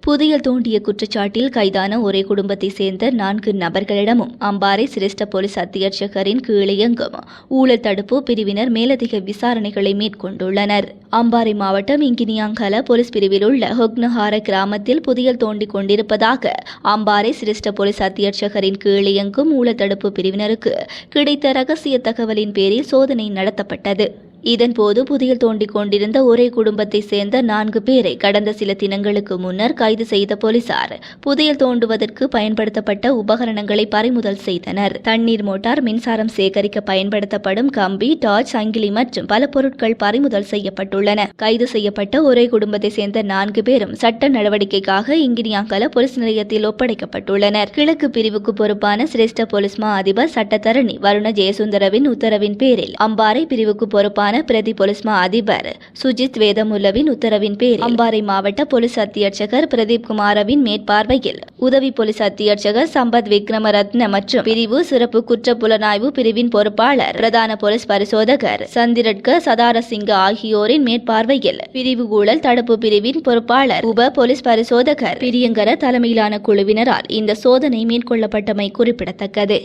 புதியல் தோண்டிய குற்றச்சாட்டில் கைதான ஒரே குடும்பத்தைச் சேர்ந்த நான்கு நபர்களிடமும் அம்பாறை சிரேஷ்ட போலீஸ் அத்தியட்சகரின் கீழியங்கும் ஊழல் தடுப்பு பிரிவினர் மேலதிக விசாரணைகளை மேற்கொண்டுள்ளனர். அம்பாறை மாவட்டம் இங்கினியாங்கல போலீஸ் பிரிவில் உள்ள ஹொக்னஹார கிராமத்தில் புதியல் தோண்டிக் கொண்டிருப்பதாக அம்பாறை சிரேஷ்ட போலீஸ் அத்தியட்சகரின் கீழியங்கும் ஊழல் தடுப்பு பிரிவினருக்கு கிடைத்த ரகசிய தகவலின் பேரில் சோதனை நடத்தப்பட்டது. இதன்போது புதியில் தோண்டிக் கொண்டிருந்த ஒரே குடும்பத்தைச் சேர்ந்த நான்கு பேரை கடந்த சில தினங்களுக்கு முன்னர் கைது செய்த போலீசார் புதையல் தோண்டுவதற்கு பயன்படுத்தப்பட்ட உபகரணங்களை பறிமுதல் செய்தனர். தண்ணீர் மோட்டார் மின்சாரம் சேகரிக்க பயன்படுத்தப்படும் கம்பி டார்ச் சங்கிலி மற்றும் பல பொருட்கள் பறிமுதல் செய்யப்பட்டுள்ளன. கைது செய்யப்பட்ட ஒரே குடும்பத்தைச் சேர்ந்த நான்கு பேரும் சட்ட நடவடிக்கைக்காக இங்கினியாங்கல போலீஸ் நிலையத்தில் ஒப்படைக்கப்பட்டுள்ளனர். கிழக்கு பிரிவுக்கு பொறுப்பான சிரேஷ்ட போலீஸ் மா அதிபர் சட்டத்தரணி வருண ஜெயசுந்தரவின் உத்தரவின் பேரில் அம்பாறை பிரிவுக்கு பொறுப்பான பிரதி போலீஸ் மா அதிபர் சுஜித் வேதமுல்லவின் உத்தரவின் பேரில் அம்பாறை மாவட்ட போலீஸ் அத்தியட்சகர் பிரதீப் குமாரவின் மேற்பார்வையில் உதவி போலீஸ் அத்தியட்சகர் சம்பத் விக்ரமரத்ன மற்றும் பிரிவு சிறப்பு குற்ற புலனாய்வு பிரிவின் பொறுப்பாளர் பிரதான போலீஸ் பரிசோதகர் சந்திரட்க சதாரசிங்க ஆகியோரின் மேற்பார்வையில் பிரிவு ஊழல் தடுப்பு பிரிவின் பொறுப்பாளர் உப போலீஸ் பரிசோதகர் பிரியங்கர தலைமையிலான குழுவினரால் இந்த சோதனை மேற்கொள்ளப்பட்டமை குறிப்பிடத்தக்கது.